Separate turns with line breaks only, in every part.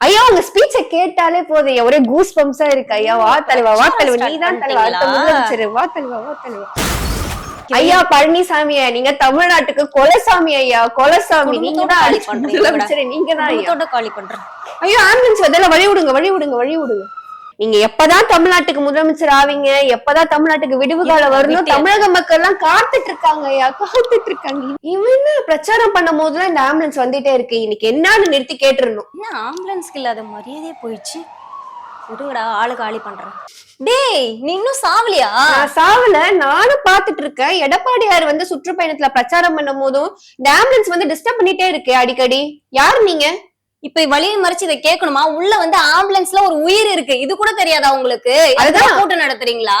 ஐயா உங்க ஸ்பீச்ச கேட்டாலே போதும். ஐயா, ஒரே கூஸ் பம்ப்ஸா இருக்கு. ஐயா வா தலைவா வா தலைவா. நீ தான் தலைவா. அடுத்த? முதலமைச்சர். வா தலைவா வா தலைவா. ஐயா பழனிசாமி நீங்க தமிழ்நாட்டுக்கு கொலசாமி ஐயா கொலசாமி. நீங்க தான் முதலமைச்சர். நீங்க தான் ஐயா. ஐயோ ஆம்புலன்ஸ் வரல வழி விடுங்க வழி விடுங்க வழி விடுங்க நீங்க எப்பதான் தமிழ்நாட்டுக்கு முதலமைச்சர் ஆவீங்க எப்பதான் தமிழ்நாட்டுக்கு விடுவு காலம் வரணும். தமிழக மக்கள் எல்லாம் காத்துட்டு இருக்காங்க ஐயா காத்துட்டு இருக்காங்க. இவன் பிரச்சாரம் பண்ணும் போதுலாம் இந்த ஆம்புலன்ஸ் வந்துட்டே இருக்கு. இன்னைக்கு என்னன்னு நிறுத்தி கேட்டுறணும்.
என்ன ஆம்புலன்ஸ்க்கு இல்லாத மரியாதையே போயிடுச்சு. விடுங்கடா ஆளு காலி பண்றேன். டேய் நீ இன்னும் சாவலியா?
சாவல நானும் பாத்துட்டு இருக்கேன். எடப்பாடியார் வந்து சுற்றுப்பயணத்துல பிரச்சாரம் பண்ணும் போதும் இந்த ஆம்புலன்ஸ் வந்து டிஸ்டர்ப் பண்ணிட்டே இருக்கு அடிக்கடி. யாரு நீங்க?
இப்ப வழியை மறைச்சு இதை கேட்கணுமா? உள்ள வந்து ஆம்புலன்ஸ்ல ஒரு உயிர் இருக்கு. இது கூட தெரியாதா உங்களுக்கு?
அதுதான்.
கூட்டம் நடத்துறீங்களா?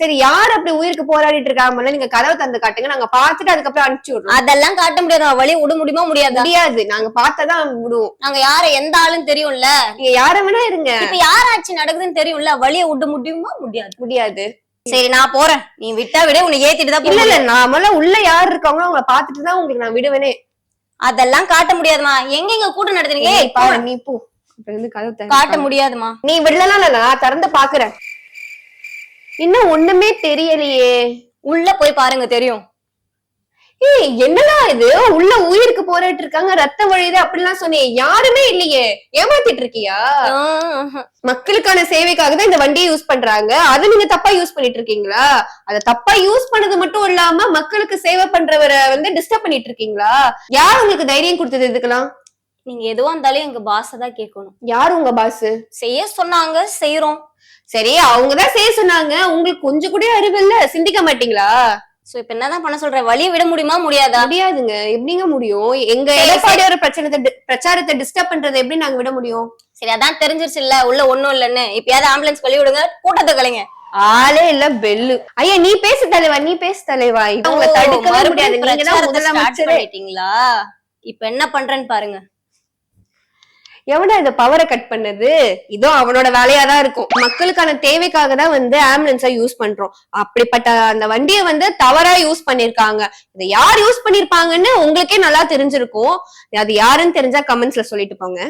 சரி யார் அப்படி உயிருக்கு போராடிட்டு இருக்காங்க நீங்க கதவை தந்து காட்டுங்க. நாங்க பாத்துட்டு அதுக்கப்புறம் அனுப்பிச்சு விடுறோம்.
அதெல்லாம் காட்ட முடியாது. வழி விட முடியுமா முடியாதா?
முடியாது. நாங்க பார்த்தாதான் விடுவோம்.
நாங்க யார எந்த ஆளுன்னு தெரியும்ல?
நீங்க யார வேணா இருங்க.
இப்ப யார் ஆட்சி நடக்குதுன்னு தெரியும்ல? வழியை விட முடியுமா முடியாது?
முடியாது.
சரி நான் போறேன். நீ விட்டா விட. உன்னை ஏத்திட்டு தான்
இல்ல இல்ல. நான் முதல்ல உள்ள யார் இருக்காங்களோ அவங்கள பாத்துட்டு தான் உங்களுக்கு நான் விடுவேனே.
அதெல்லாம் காட்ட முடியாதுமா. எங்க எங்க கூட்டம் நடத்துறீங்க?
ஏய், பாரு நீ போ. கதவு
காட்ட. முடியாதுமா.
நீ விடலாம் நான் திறந்து பாக்குறேன். இன்னும் ஒண்ணுமே தெரியலையே.
உள்ள போய் பாருங்க தெரியும்.
ஏய் என்னடா இது? உள்ள உயிருக்கு போராட்டு இருக்காங்க ரத்த வழியுது அப்படிலாம் சொன்னேன் யாருமே இல்லையே. ஏமாத்திட்டு இருக்கியா. மக்களுக்கான சேவைக்காக தான் இந்த வண்டியை யூஸ் பண்றாங்க. அதை நீங்க தப்பா யூஸ் பண்ணிட்டு இருக்கீங்களா? அத தப்பா யூஸ் பண்ணது மட்டும் இல்லாம மக்களுக்கு சேவை பண்றவரை வந்து டிஸ்டர்ப் பண்ணிட்டு இருக்கீங்களா? யார் உங்களுக்கு தைரியம் கொடுத்தது இதுக்கெல்லாம்?
நீங்க எதுவா இருந்தாலும் எங்க பாஸ தான் கேட்கணும்.
யார் உங்க பாஸ்
செய்ய சொன்னாங்க செய்யறோம்
சரி அவங்கதான் செய்ய சொன்னாங்க. உங்களுக்கு கொஞ்சம் கூட அறிவு இல்ல. சிந்திக்க மாட்டீங்களா?
சோ இப்ப என்னதான் பண்ண சொல்ற? வழியை விட முடியுமா? முடியாதா?
முடியாதுங்க. எப்படிங்க முடியும்? எங்க எடப்பாடியோட பிரச்சனத்தை டி- பிரச்சாரத்தை டிஸ்டர்ப் பண்றதை எப்படி நாங்க விட முடியும்?
சரி அதான் தெரிஞ்சிருச்சு இல்ல உள்ள ஒண்ணும் இல்லன்னு. இப்பயாவது ஆம்புலன்ஸ் கழுவி விடுங்க. கூட்டத்தை கலைங்க.
ஆளே இல்ல பெல்லு. ஐயா நீ பேசு தலைவா நீ பேசு தலைவா.
ஓ,
தடுக்கவே
மறுபடியும்
முடியாது. நீங்க தான்
பிரச்சாரத்தை start
முதலமைச்சரே
பண்ணிட்டீங்களா? இப்ப என்ன பண்றேன்னு பாருங்க.
எவனா இந்த பவரை கட் பண்ணது? இதோ அவனோட வேலையா தான் இருக்கும். மக்களுக்கான தேவைக்காக தான் வந்து ஆம்புலன்ஸா யூஸ் பண்றோம். அப்படிப்பட்ட அந்த வண்டியை வந்து தவறா யூஸ் பண்ணிருக்காங்க. இதை யார் யூஸ் பண்ணிருப்பாங்கன்னு உங்களுக்கே நல்லா தெரிஞ்சிருக்கும். அது யாருன்னு தெரிஞ்சா கமெண்ட்ஸ்ல சொல்லிட்டு போங்க.